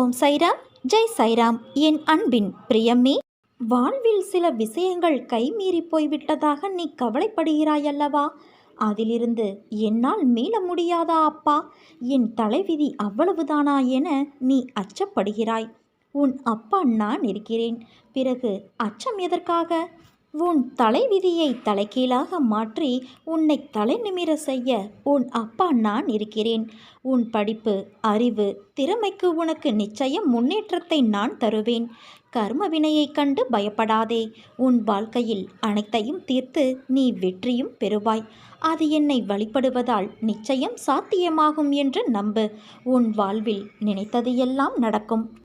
ஓம் சைராம் ஜெய் சைராம். என் அன்பின் பிரியமே வாழ்வில் சில விஷயங்கள் கைமீறி போய்விட்டதாக நீ கவலைப்படுகிறாய் அல்லவா அதிலிருந்து என்னால் மீள முடியாதா அப்பா? என் தலைவிதி அவ்வளவுதானா என நீ அச்சப்படுகிறாய். உன் அப்பா நான் இருக்கிறேன். பிறகு அச்சம் எதற்காக? உன் தலைவிதியை தலைகீழாக மாற்றி உன்னை தலை நிமிர செய்ய உன் அப்பா நான் இருக்கிறேன். உன் படிப்பு அறிவு திறமைக்கு உனக்கு நிச்சயம் முன்னேற்றத்தை நான் தருவேன். கர்ம வினையைக் கண்டு பயப்படாதே. உன் வாழ்க்கையில் அனைத்தையும் தீர்த்து நீ வெற்றியும் பெறுவாய். அது என்னை வழிபடுவதால் நிச்சயம் சாத்தியமாகும் என்று நம்பு. உன் வாழ்வில் நினைத்தது எல்லாம் நடக்கும்.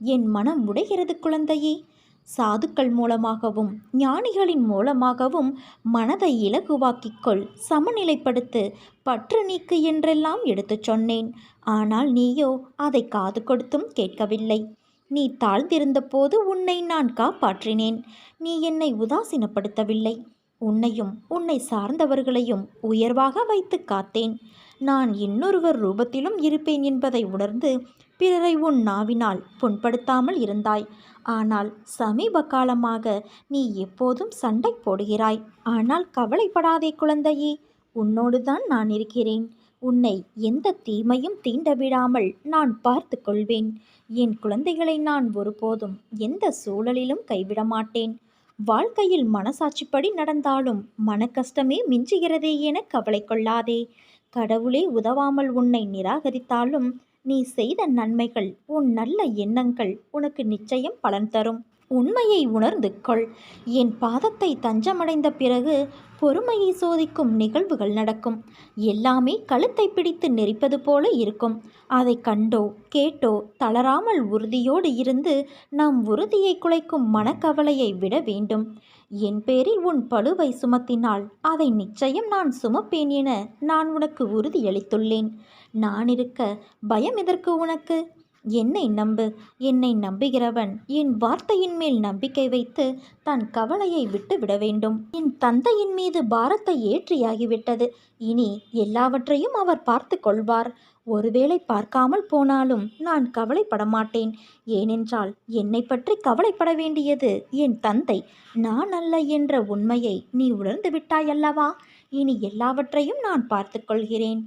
என் மனம் உடைகிறது குழந்தையே. சாதுக்கள் மூலமாகவும் ஞானிகளின் மூலமாகவும் மனதை இலகுவாக்கிக்கொள் சமநிலைப்படுத்து பற்று நீக்கு என்றெல்லாம் எடுத்துச் சொன்னேன். ஆனால் நீயோ அதை காது கொடுத்தும் கேட்கவில்லை. நீ தாழ்ந்திருந்த போது உன்னை நான் காப்பாற்றினேன். நீ என்னை உதாசீனப்படுத்தவில்லை. உன்னையும் உன்னை சார்ந்தவர்களையும் உயர்வாக வைத்து காத்தேன். நான் இன்னொருவர் ரூபத்திலும் இருப்பேன் என்பதை உணர்ந்து பிறரை உன் நாவினால் புண்படுத்தாமல் இருந்தாய். ஆனால் சமீப காலமாக நீ எப்போதும் சண்டை போடுகிறாய். ஆனால் கவலைப்படாதே குழந்தையே உன்னோடுதான் நான் இருக்கிறேன். உன்னை எந்த தீமையும் தீண்ட விடாமல் நான் பார்த்து கொள்வேன். என் குழந்தைகளை நான் ஒருபோதும் எந்த சூழலிலும் கைவிட மாட்டேன். வாழ்க்கையில் மனசாட்சிப்படி நடந்தாலும் மன கஷ்டமே மிஞ்சுகிறதே என கவலை கொள்ளாதே. கடவுளே உதவாமல் உன்னை நிராகரித்தாலும் நீ செய்த நன்மைகள் உன் நல்ல எண்ணங்கள் உனக்கு நிச்சயம் பலன் தரும். உண்மையை உணர்ந்து கொள். என் பாதத்தை தஞ்சமடைந்த பிறகு பொறுமையை சோதிக்கும் நிகழ்வுகள் நடக்கும். எல்லாமே கழுத்தை பிடித்து நெரிப்பது போல இருக்கும். அதை கண்டோ கேட்டோ தளராமல் உறுதியோடு இருந்து நம் உறுதியை குலைக்கும் மனக்கவலையை விட வேண்டும். என் பேரில் உன் பழுவை சுமத்தினால் அதை நிச்சயம் நான் சுமப்பேன் என நான் உனக்கு உறுதியளித்துள்ளேன். நான் இருக்க பயம் எதற்கு உனக்கு? என்னை நம்பு என்னை நம்புகிறவன் என் வார்த்தையின் மேல் நம்பிக்கை வைத்து தன் கவலையை விட்டு விட வேண்டும். என் தந்தையின் மீது பாரத்தை ஏற்றியாகிவிட்டது. இனி எல்லாவற்றையும் அவர் பார்த்து கொள்வார். ஒருவேளை பார்க்காமல் போனாலும் நான் கவலைப்பட மாட்டேன். ஏனென்றால் என்னை பற்றி கவலைப்பட வேண்டியது என் தந்தை. நான் அல்ல என்ற உண்மையை நீ உணர்ந்து விட்டாயல்லவா இனி எல்லாவற்றையும் நான் பார்த்துக்கொள்கிறேன்